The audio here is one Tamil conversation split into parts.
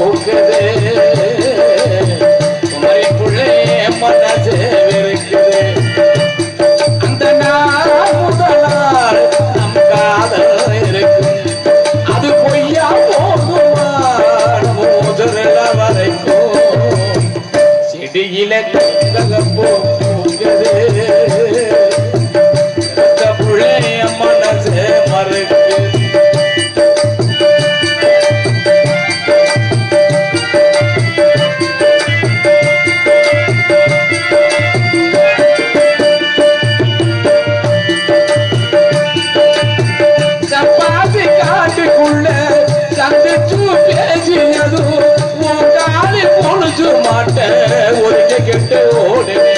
பூக்குது. குமரிக்குள்ளே மனசு இருக்குது அந்த நாள் முதலார் நம் காதல் இருக்கும் அது பொய்யா போகுமா முதல்ல வரைக்கும். செடியில கெட்ட ஒரு கெட்ட ஓடுமே.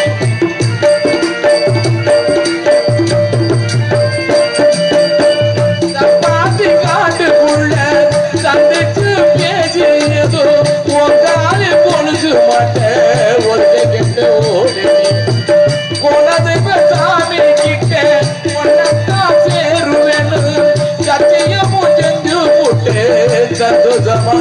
சந்தோஷமா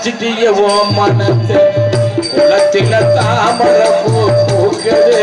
தொலைச்சிட்டிய ஓ மனத்தை குளத்தில தாமர பூ பூக்குது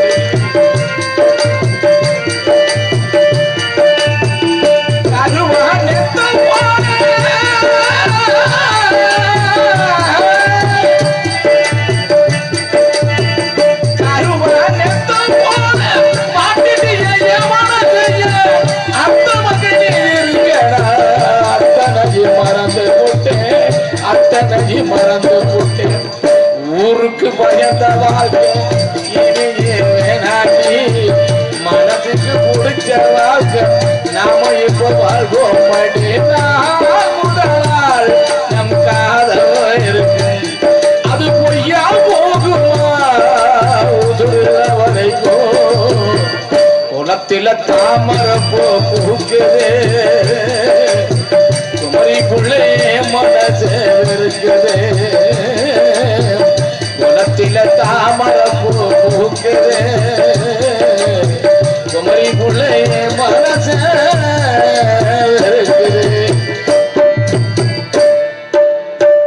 மறந்து போட்டேன். ஊருக்கு பயந்த வாழ்க்கை இனியே மனசுக்கு பிடிச்ச வாழ்க்கை நாம இப்ப வாழ்வோம். மடினா முதல் நம் காதல் இருக்கு அது பொய்யா போகுமா? வரைக்கும் குளத்தில தாமர போ குமரி மனசு குளத்தில தாமர பூக்குதே. குமரி புள்ளே மனசு.